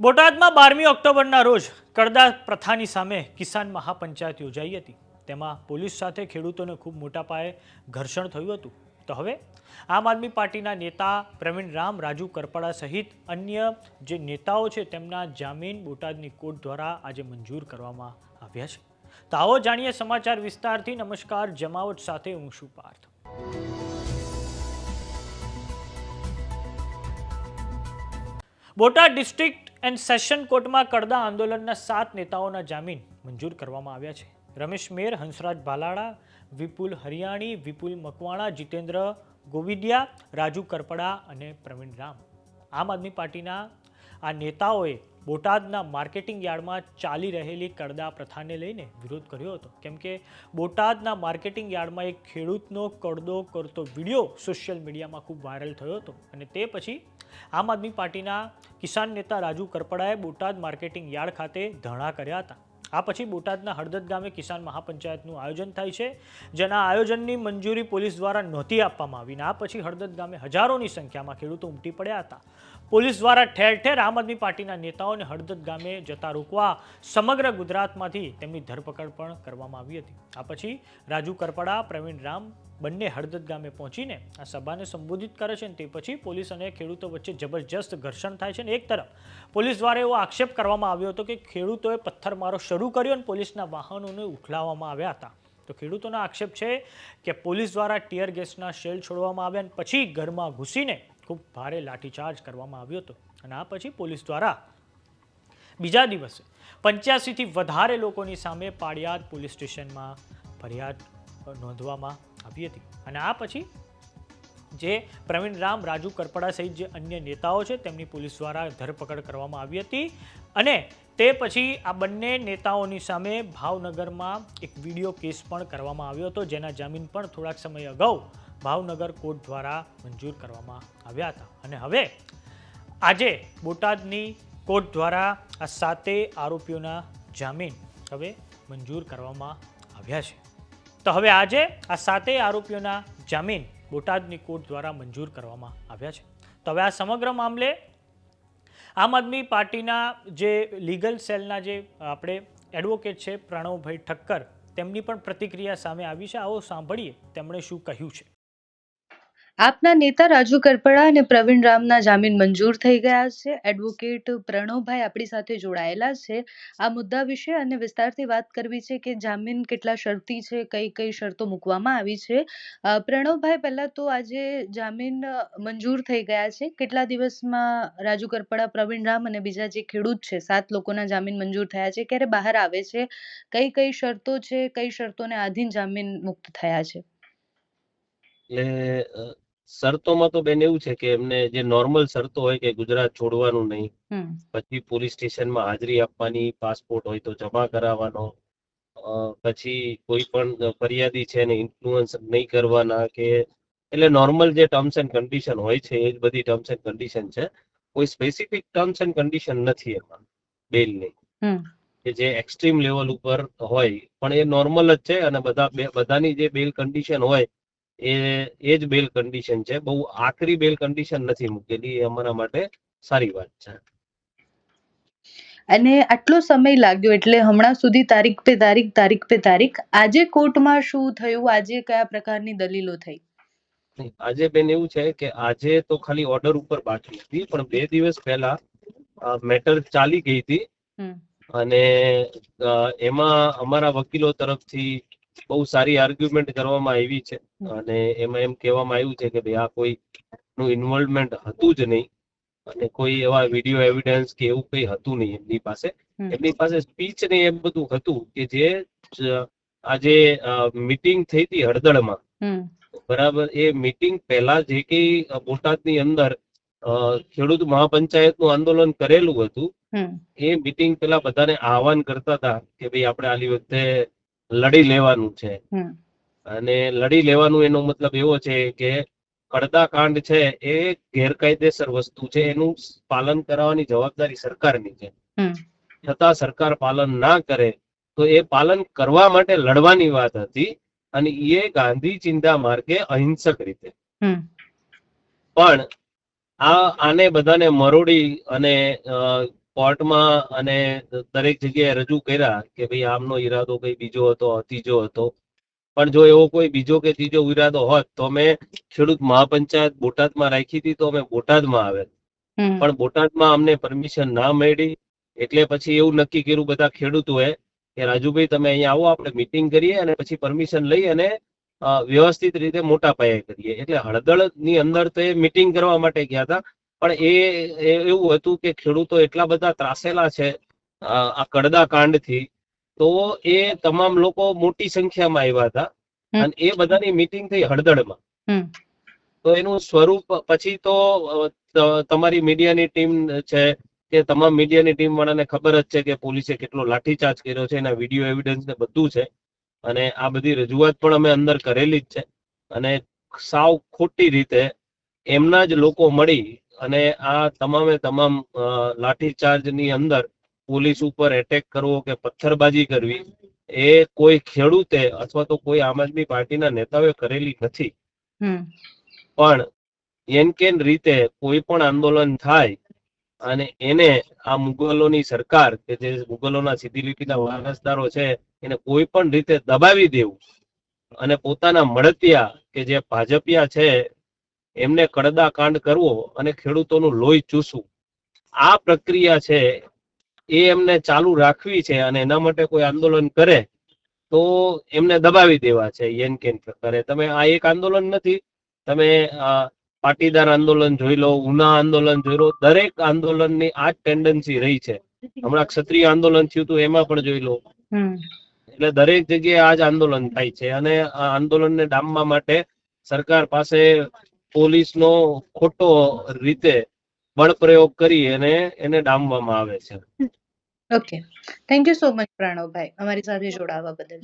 બોટાદમાં બારમી ઓક્ટોબરના રોજ કડદા પ્રથાની સામે કિસાન મહાપંચાયત યોજાઈ હતી. તેમાં પોલીસ સાથે ખેડૂતોને ખૂબ મોટા પાયે ઘર્ષણ થયું હતું. તો હવે આમ આદમી પાર્ટીના નેતા પ્રવીણ રામ, રાજુ કરપડા સહિત અન્ય જે નેતાઓ છે તેમના જામીન બોટાદની કોર્ટ દ્વારા આજે મંજૂર કરવામાં આવ્યા છે. તો આવો જાણીએ સમાચાર વિસ્તારથી. નમસ્કાર, જમાવટ સાથે હું શું Parth. Botad district and session કોર્ટમાં કડદા આંદોલનના સાત નેતાઓના જામીન મંજૂર કરવામાં આવ્યા છે. રમેશ મેર, હંસરાજ ભાલાળા વિપુલ હરિયાણી, વિપુલ મકવાણા, જીતેન્દ્ર ગોવિડિયા રાજુ કરપડા અને પ્રવીણ રામ. આમ આદમી પાર્ટીના આ નેતાઓએ બોટાદના માર્કેટિંગ યાર્ડમાં ચાલી રહેલી કડદા પ્રથાને લઈને વિરોધ કર્યો હતો. કેમ કે બોટાદના માર્કેટિંગ યાર્ડમાં એક ખેડૂતનો કડદો કરતો વીડિયો સોશિયલ મીડિયામાં ખૂબ વાયરલ થયો હતો અને તે પછી આમ આદમી પાર્ટીના કિસાન નેતા રાજુ કરપડાએ બોટાદ માર્કેટિંગ યાર્ડ ખાતે ધરણા કર્યા હતા. આ પછી બોટાદના હળદદ ગામે કિસાન મહાપંચાયતનું આયોજન થાય છે, જેના આયોજનની મંજૂરી પોલીસ દ્વારા નહોતી આપવામાં આવી અને આ પછી હળદદ ગામે હજારોની સંખ્યામાં ખેડૂતો ઉમટી પડ્યા હતા. પોલીસ દ્વારા ઠેર ઠેર આમ આદમી પાર્ટીના નેતાઓને હળદદ ગામે જતા રોકવા સમગ્ર ગુજરાતમાંથી તેમની ધરપકડ પણ કરવામાં આવી હતી. આ પછી રાજુ કરપડા, પ્રવીણ રામ બંને હળદદ ગામે પહોંચીને આ સભાને સંબોધિત કરે છે અને તે પછી પોલીસ અને ખેડૂતો વચ્ચે જબરજસ્ત ઘર્ષણ થાય છે અને એક તરફ પોલીસ દ્વારા એવો આક્ષેપ કરવામાં આવ્યો હતો કે ખેડૂતોએ પથ્થરમારો શરૂ કર્યો અને પોલીસના વાહનોને ઉખલાવવામાં આવ્યા હતા. તો ખેડૂતોનો આક્ષેપ છે કે પોલીસ દ્વારા ટીયર ગેસના શેલ છોડવામાં આવ્યા અને પછી ઘરમાં ઘૂસીને ખૂબ ભારે લાઠીચાર્જ કરવામાં આવ્યો હતો અને આ પછી પોલીસ દ્વારા બીજા દિવસે પંચ્યાસીથી વધારે લોકોની સામે પાડિયાદ પોલીસ સ્ટેશનમાં ફરિયાદ નોંધવામાં આવી હતી. અને આ પછી જે પ્રવીણ રામ, રાજુ કરપડા સહિત જે અન્ય નેતાઓ છે, તેમની પોલીસ દ્વારા ધરપકડ કરવામાં આવી હતી. અને તે પછી આ બંને નેતાઓની સામે ભાવનગરમાં એક વીડિયો કેસ પણ કરવામાં આવ્યો હતો, જેના જામીન પણ થોડાક સમય અગાઉ ભાવનગર કોર્ટ દ્વારા મંજૂર કરવામાં આવ્યા હતા. અને હવે આજે બોટાદની કોર્ટ દ્વારા આ સાતેય આરોપીઓના જામીન હવે મંજૂર કરવામાં આવ્યા છે. તો હવે આજે આ સાતેય આરોપીઓના જામીન બોટાદની કોર્ટ દ્વારા મંજૂર કરવામાં આવ્યા છે. તો હવે આ સમગ્ર મામલે આમ આદમી પાર્ટીના જે લીગલ સેલના જે આપણે એડવોકેટ છે પ્રણવભાઈ ઠક્કર તેમની પણ પ્રતિક્રિયા સામે આવી છે. આવો સાંભળીએ તેમણે શું કહ્યું છે. આપના નેતા રાજુ કરપડા અને પ્રવીણ રામના જામીન મંજૂર થઈ ગયા છે. એડવોકેટ પ્રણવભાઈ આપણી સાથે જોડાયેલા છે. આ મુદ્દા વિશે અને વિસ્તારથી વાત કરવી છે કે જામીન કેટલા શરતી છે, કઈ કઈ શરતો મૂકવામાં આવી છે. પ્રણવભાઈ, પહેલા તો આજે જામીન મંજૂર થઈ ગયા છે. કેટલા દિવસમાં રાજુ કરપડા, પ્રવીણ રામ અને બીજા જે ખેડૂત છે, સાત લોકોના જામીન મંજૂર થયા છે, ક્યારે બહાર આવે છે? કઈ કઈ શરતો છે, કઈ શરતોને આધીન જામીન મુક્ત થયા છે? શરતોમાં તો બેન એવું છે કે એમને જે નોર્મલ શરતો હોય કે ગુજરાત છોડવાનું નહીં પછી પોલીસ સ્ટેશનમાં હાજરી આપવાની પાસપોર્ટ હોય તો જમા કરાવવાનો પછી કોઈ પણ ફરિયાદી છે એને ઇન્ફ્લુઅન્સ નહીં કરવાના કે એટલે નોર્મલ જે ટર્મ્સ એન્ડ કન્ડિશન હોય છે એ જ બધી ટર્મ્સ એન્ડ કન્ડિશન છે. કોઈ સ્પેસિફિક ટર્મ્સ એન્ડ કન્ડિશન નથી એમાં બેલની કે જે એક્સ્ટ્રીમ લેવલ ઉપર હોય પણ એ નોર્મલ જ છે અને બધા બધાની જે બેલ કન્ડિશન હોય એ એ જ બેલ કન્ડિશન છે. બહુ આખરી બેલ કન્ડિશન નથી મૂકેલી. એ અમારા માટે સારી વાત છે. અને આટલો સમય લાગ્યો એટલે હમણાં સુધી તારીખ પે તારીખ તારીખ પે તારીખ આજે કોર્ટમાં શું થયું? આજે કયા પ્રકારની દલીલો થઈ? આજે બેન એવું છે કે આજે તો ખાલી ઓર્ડર ઉપર બાકી હતી પણ બે દિવસ પહેલા મેટર ચાલી ગઈ હતી. અને એમાં અમારા વકીલો તરફથી બહુ સારી આર્ગ્યુમેન્ટ કરવામાં આવી છે. અને એમાં એમ કહેવામાં આવ્યું છે કે ભાઈ આ કોઈ નું ઇન્વોલ્વમેન્ટ હતું જ નહીં. અને કોઈ એવા વીડિયો એવિડન્સ કે એવું કંઈ હતું નહીં એમની પાસે. એમની પાસે સ્પીચ ને એ બધું હતું કે જે આજે મીટિંગ થઈ હતી હળદળમાં બરાબર એ મીટિંગ પહેલા જે કઈ બોટાદની અંદર ખેડૂત મહાપંચાયતનું આંદોલન કરેલું હતું. એ મીટિંગ પેલા બધાને આહવાન કરતા હતા કે ભાઈ આપણે આલી વખતે લડી લેવાનું છે. અને લડી લેવાનું એનો મતલબ એવો છે કે કડદા કાંડ છે એ ગેરકાયદેસર વસ્તુ છે એનું પાલન કરાવવાની જવાબદારી સરકારની છે. છતાં સરકાર પાલન ના કરે તો એ પાલન કરવા માટે લડવાની વાત હતી અને એ ગાંધી ચિંતા માર્ગે અહિંસક રીતે. પણ આ આને બધાને મરોડી અને કોર્ટમાં અને દરેક જગ્યાએ રજૂ કર્યા કે ભાઈ આમનો ઈરાદો કઈ બીજો હતો ત્રીજો હતો. પણ જો એવો કોઈ બીજો કે ત્રીજો ઈરાદો હોત તો અમે ખેડૂત મહાપંચાયત બોટાદમાં રાખી હતી તો અમે બોટાદમાં આવેલ. પણ બોટાદમાં અમને પરમિશન ના મળી એટલે પછી એવું નક્કી કર્યું બધા ખેડૂતોએ કે રાજુભાઈ તમે અહીંયા આવો આપણે મિટિંગ કરીએ અને પછી પરમિશન લઈ અને વ્યવસ્થિત રીતે મોટા પાયે કરીએ. એટલે હળદળની અંદર તો એ મિટિંગ કરવા માટે ગયા હતા પણ એ એવું હતું કે ખેડૂતો એટલા બધા ત્રાસેલા છે આ કડદા કાંડથી તો એ તમામ લોકો મોટી સંખ્યામાં આવ્યા હતા. અને એ બધાની મીટિંગ થઈ હળદળમાં તો એનું સ્વરૂપ પછી તો તમારી મીડિયાની ટીમ છે કે તમામ મીડિયાની ટીમ વાળાને ખબર જ છે કે પોલીસે કેટલો લાઠીચાર્જ કર્યો છે એના વીડિયો એવિડન્સ ને બધું છે. અને આ બધી રજૂઆત પણ અમે અંદર કરેલી જ છે. અને સાવ ખોટી રીતે એમના જ લોકો મળી અને આ તમામે તમામ લાઠીચાર્જની અંદર પોલીસ ઉપર એટેક કરવો કે પથ્થરબાજી કરવી એ કોઈ ખેડૂતે અથવા તો કોઈ આમ આદમી પાર્ટીના નેતાઓએ કરેલી નથી. પણ એન કેન રીતે કોઈ પણ આંદોલન થાય અને એને આ મુગલોની સરકાર કે જે મુગલોના સીધી લીટીના વારસદારો છે એને કોઈ પણ રીતે દબાવી દેવું અને પોતાના મળતિયા કે જે ભાજપિયા છે એમને કડદા કાંડ કરવો અને ખેડૂતોનું લોહી ચૂસવું. આ પ્રક્રિયા છે એ એમને ચાલુ રાખવી છે અને એના માટે કોઈ આંદોલન કરે તો એમને દબાવી દેવા છે એનકેન પ્રકારે. તમે આ એક આંદોલન નથી તમે પાટીદાર આંદોલન જોઈ લો ઉના આંદોલન જોઈ લો દરેક આંદોલનની આ જ ટેન્ડન્સી રહી છે. હમણાં ક્ષત્રિય આંદોલન થયું હતું એમાં પણ જોઈ લો. એટલે દરેક જગ્યાએ આ જ આંદોલન થાય છે અને આ આંદોલનને ડામવા માટે સરકાર પાસે પોલીસનો ખોટો રીતે બળપ્રયોગ કરી અને એને ડામવામાં આવે છે. Okay thank you so much Pranavbhai. અમારી સાથે જોડાવા બદલ.